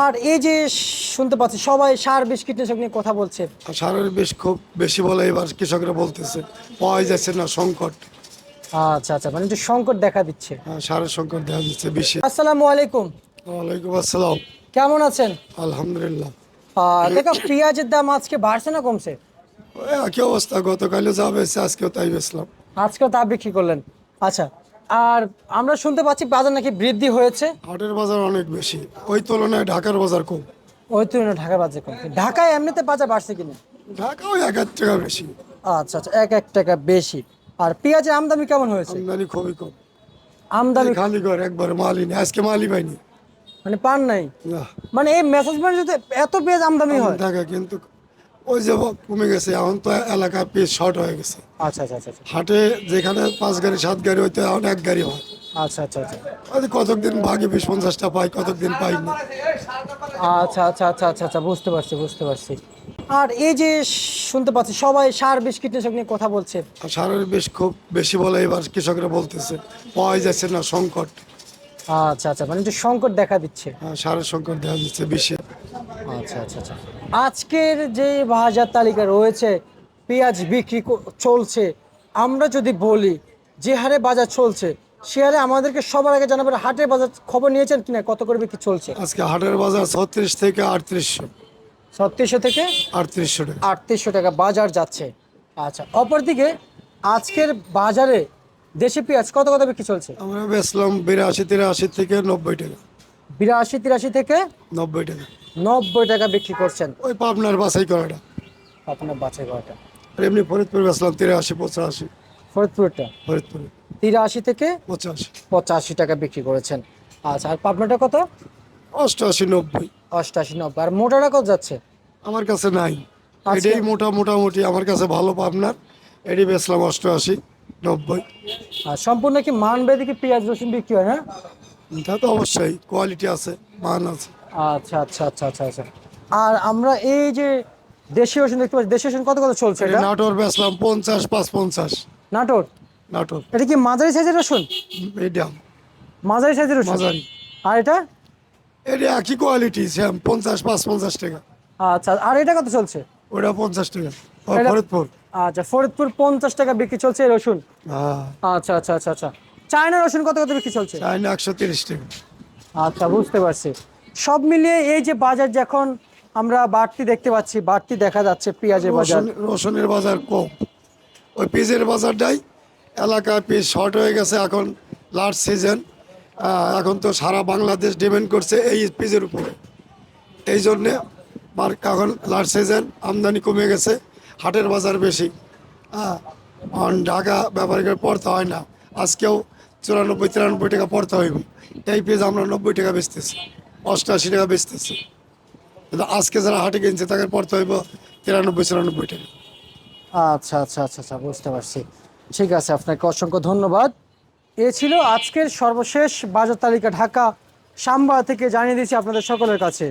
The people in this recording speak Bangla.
আর এই যে শুনতে পাচ্ছি সবাই সার বিষ কীটনাশক নিয়ে কথা বলছে। সারের বেশ খুব বেশি বলে এবার কৃষকরা বলতেছে পাওয়া যাচ্ছে না সংকট। আচ্ছা আচ্ছা মানে একটু সংকট দেখা দিচ্ছে। হ্যাঁ, সারের সংকট দেখা যাচ্ছে বেশি আসসালামু আলাইকুম। ওয়ালাইকুম আসসালাম। কেমন আছেন? আলহামদুলিল্লাহ। দেখো পেঁয়াজের দাম আজকে বাড়ছে না কমছে? একই অবস্থা গতকালও যা বেছে আজকেও তাই বেচলাম। আজকেও তা বিক্রি করলেন। আচ্ছা আর আমরা শুনতে পাচ্ছি বাজার নাকি বৃদ্ধি হয়েছে। হাটের বাজার অনেক বেশি। ওই তুলনায় ঢাকার বাজার কম। ওই তুলনায় ঢাকার বাজার কম। ঢাকায় এমনিতে বাজার বাড়ছে কিনা? ঢাকাও এক হাজার টাকা বেশি। আচ্ছা আচ্ছা এক এক টাকা বেশি। আর পেঁয়াজের আমদানি কেমন হয়েছে? আমদানি খুবই কম। আমদানি খালি ঘর একবার মালই নেই। আজকে মালই পাইনি। মানে পান নাই? মানে এই মেসেজ মানে যদি এত পেঁয়াজ আমদানি হয় ঢাকা কিন্তু ওই যে কমে গেছে এখন তো এলাকা পিস শর্ট হয়ে গেছে। আচ্ছা আচ্ছা আচ্ছা আচ্ছা। হাটে যেখানে পাঁচ গাড়ি সাত গাড়ি হইতে এখন এক গাড়ি হয়। আচ্ছা আচ্ছা আচ্ছা। হয়তো কতদিন ভাগে বিশ পঞ্চাশটা পাই কতদিন পাই না। আচ্ছা আচ্ছা আচ্ছা আচ্ছা আচ্ছা বুঝতে পারছি বুঝতে পারছি। আর এই যে শুনতে পাচ্ছি সবাই সার বিষ কীটনাশক নিয়ে কথা বলছে। সারের বেশ খুব বেশি বলে এবার কৃষকরা বলতেছে পাওয়া যাচ্ছে না সংকট। আচ্ছা আচ্ছা মানে একটু সংকট দেখা দিচ্ছে। হ্যাঁ, সারের সংকট দেখা যাচ্ছে বেশি আচ্ছা আচ্ছা আচ্ছা। আজকের যে বাজার তালিকা রয়েছে পেঁয়াজ বিক্রি চলছে আমরা যদি বলি যে হারে বাজার চলছে সে হারে আমাদেরকে সবার আগে জানাবেন হাটের বাজার খবর নিয়েছেন কিনা কত করে বিক্রি চলছে? আজকে হাটের বাজার ছত্রিশ থেকে আটত্রিশশো। ছত্রিশশো থেকে আটত্রিশশো টাকা। আটত্রিশশো টাকা বাজার যাচ্ছে। আচ্ছা অপরদিকে আজকের বাজারে দেশি পেঁয়াজ কত কত বিক্রি চলছে? আমরা বেচলাম বিরাশি তিরাশি থেকে নব্বই টাকা। বিরাশি তিরাশি থেকে নব্বই টাকা। নব্বই টাকা বিক্রি করছেন। ওই পাবনার বাছাই করাটা। আপনার বাছাই করাটা। আর এমনি ফরিদপুর বেচলাম তিরাশি পঁচাশি। ফরিদপুরটা? ফরিদপুর। তিরাশি থেকে পঁচাশি। পঁচাশি টাকা বিক্রি করেছেন। আচ্ছা আর পাবনাটা কত? অষ্টআশি নব্বই। অষ্টাশি নব্বই। আর মোটাটা কত যাচ্ছে? আমার কাছে নাই। আজকে- এটাই মোটা মোটামুটি আমার কাছে ভালো পাবনার। এটি বেচলাম অষ্টআশি। নব্বই। আর সম্পূর্ণ কি মান বেঁধে কি পেঁয়াজ রসুন বিক্রি হয় না? তা তো অবশ্যই কোয়ালিটি আছে মান আছে। আচ্ছা আচ্ছা আচ্ছা আচ্ছা আচ্ছা। আর আমরা এই যে দেশি রসুন দেখতে পাচ্ছি দেশি রসুন কত কত চলছে এটা? নাটোর বেচলাম পঞ্চাশ পাঁচ পঞ্চাশ। নাটোর? নাটোর। এটা কি মাঝারি সাইজের রসুন? মিডিয়াম। মাঝারি সাইজের রসুন? মাঝারি। আর এটা? এটা একই কোয়ালিটি সেম পঞ্চাশ পাঁচ পঞ্চাশ টাকা। আচ্ছা আর এটা কত চলছে? ওটা পঞ্চাশ টাকা। ফরিদপুর। আচ্ছা ফরিদপুর পঞ্চাশ টাকা বিক্রি চলছে রসুন? আচ্ছা আচ্ছা আচ্ছা আচ্ছা। চায়না রসুন কত কত বিক্রি চলছে? চাইনা একশো তিরিশ টাকা। আচ্ছা বুঝতে পারছি। সব মিলিয়ে এই যে বাজার যখন আমরা বাড়তি দেখতে পাচ্ছি বাড়তি দেখা যাচ্ছে পেঁয়াজের বাজার। রসুন- রসুনের বাজার কম। ওই পিসের বাজারটাই এলাকায় পিস শর্ট হয়ে গেছে এখন লাস্ট সিজন। এখন তো সারা বাংলাদেশ ডিপেন্ড করছে এই পিসের উপরে। এই জন্যে মার্ক এখন লাস্ট সিজন আমদানি কমে গেছে। হাটের বাজার বেশি। হ্যাঁ ঢাকা ব্যাপারীকে পড়তে হয় না। আজকেও চুরানব্বই, তিরানব্বই টাকা পড়তে হইব। এই পেজ আমরা নব্বই টাকা বেচতেছি অষ্টআশি টাকা বেচতেছি। কিন্তু আজকে যারা হাটে কিনছে তাকে পড়তে হইব তিরানব্বই, চুরানব্বই টাকা। আচ্ছা আচ্ছা আচ্ছা আচ্ছা বুঝতে পারছি। ঠিক আছে, আপনাকে অসংখ্য ধন্যবাদ। এ ছিল আজকের সর্বশেষ বাজার তালিকা ঢাকা, সাম্বা থেকে জানিয়ে দিয়েছি আপনাদের সকলের কাছে।